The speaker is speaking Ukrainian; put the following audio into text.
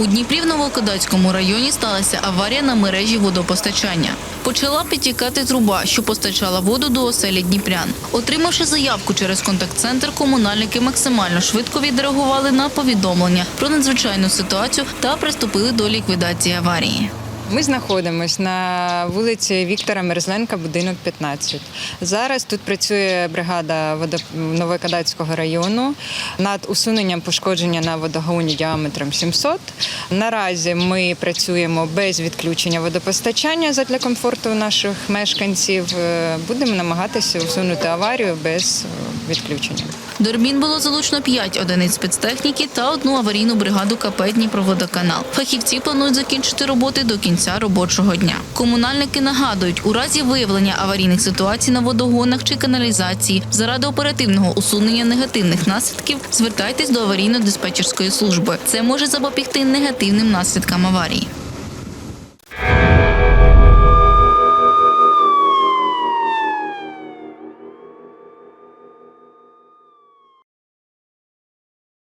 У Дніпрі в Новокодацькому районі сталася аварія на мережі водопостачання. Почала підтікати труба, що постачала воду до оселі Дніпрян. Отримавши заявку через контакт-центр, комунальники максимально швидко відреагували на повідомлення про надзвичайну ситуацію та приступили до ліквідації аварії. Ми знаходимося на вулиці Віктора Мерзленка, будинок 15. Зараз тут працює бригада Новокадацького району над усуненням пошкодження на водогоні діаметром 700. Наразі ми працюємо без відключення водопостачання для комфорту наших мешканців. Е, Будемо намагатися усунути аварію без е, відключення. До Рбін було залучено 5 одиниць спецтехніки та одну аварійну бригаду КП Дніпроводоканал. Фахівці планують закінчити роботи до кінця робочого дня. Комунальники нагадують, у разі виявлення аварійних ситуацій на водогонах чи каналізації, заради оперативного усунення негативних наслідків, звертайтесь до аварійно-диспетчерської служби. Це може запобігти негативним наслідкам аварії.